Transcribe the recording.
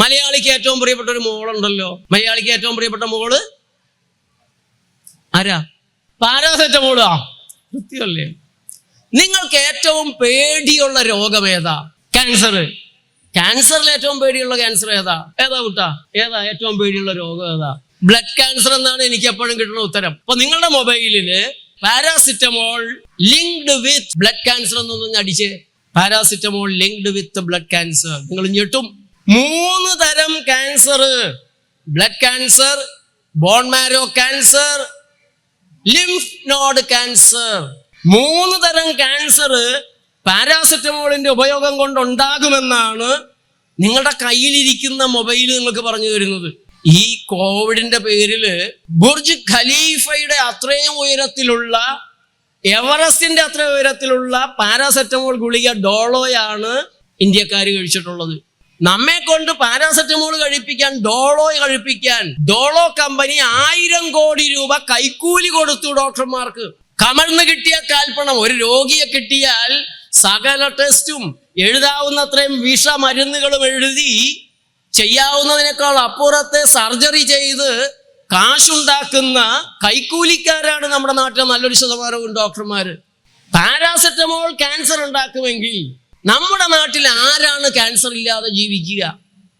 മലയാളിക്ക് ഏറ്റവും പ്രിയപ്പെട്ട ഒരു മോളുണ്ടല്ലോ. മലയാളിക്ക് ഏറ്റവും പ്രിയപ്പെട്ട മോൾ ആരാ? പാരാസെറ്റമോളാ കൃത്യമല്ലേ നിങ്ങൾക്ക് ഏറ്റവും പേടിയുള്ള രോഗം ഏതാ? ക്യാൻസർ ക്യാൻസറിൽ ഏറ്റവും പേടിയുള്ള ക്യാൻസർ ഏതാ? ഏതാ കുട്ടാ? ഏതാ ഏറ്റവും പേടിയുള്ള രോഗം ഏതാ? ബ്ലഡ് ക്യാൻസർ എന്നാണ് എനിക്ക് എപ്പോഴും കിട്ടുന്ന ഉത്തരം. അപ്പൊ നിങ്ങളുടെ മൊബൈലിൽ paracetamol linked with blood cancer എന്നൊന്നും അടിച്ച്. Paracetamol linked with blood cancer നിങ്ങൾ ഞെട്ടും മൂന്ന് തരം cancer blood cancer bone marrow cancer lymph node cancer മൂന്ന് തരം ക്യാൻസർ പാരാസെറ്റമോളിന്റെ ഉപയോഗം കൊണ്ട് ഉണ്ടാകുമെന്നാണ് നിങ്ങളുടെ കയ്യിലിരിക്കുന്ന മൊബൈൽ നിങ്ങൾക്ക് പറഞ്ഞു തരുന്നത്. ഈ കോവിഡിന്റെ പേരിൽ ബുർജ് ഖലീഫയുടെ അത്രയും ഉയരത്തിലുള്ള എവറസ്റ്റിന്റെ അത്ര ഉയരത്തിലുള്ള പാരാസെറ്റമോൾ ഗുളിക ഡോളോയാണ് ഇന്ത്യക്കാർ കഴിച്ചിട്ടുള്ളത്. നമ്മെ കൊണ്ട് പാരാസെറ്റമോൾ കഴിപ്പിക്കാൻ ഡോളോ കഴിപ്പിക്കാൻ ഡോളോ കമ്പനി ആയിരം കോടി രൂപ കൈക്കൂലി കൊടുത്തു ഡോക്ടർമാർക്ക്. കമഴ്ന്ന് കിട്ടിയ കാൽപ്പണം ഒരു രോഗിയെ കിട്ടിയാൽ സകല ടെസ്റ്റും എഴുതാവുന്നത്രയും വിഷമരുന്നുകളും എഴുതി ചെയ്യാവുന്നതിനേക്കാൾ അപ്പുറത്തെ സർജറി ചെയ്ത് കാശുണ്ടാക്കുന്ന കൈക്കൂലിക്കാരാണ് നമ്മുടെ നാട്ടിലെ നല്ലൊരു ശതമാനവും ഡോക്ടർമാര്. പാരാസെറ്റമോൾ ക്യാൻസർ ഉണ്ടാക്കുമെങ്കിൽ നമ്മുടെ നാട്ടിൽ ആരാണ് ക്യാൻസർ ഇല്ലാതെ ജീവിക്കുക?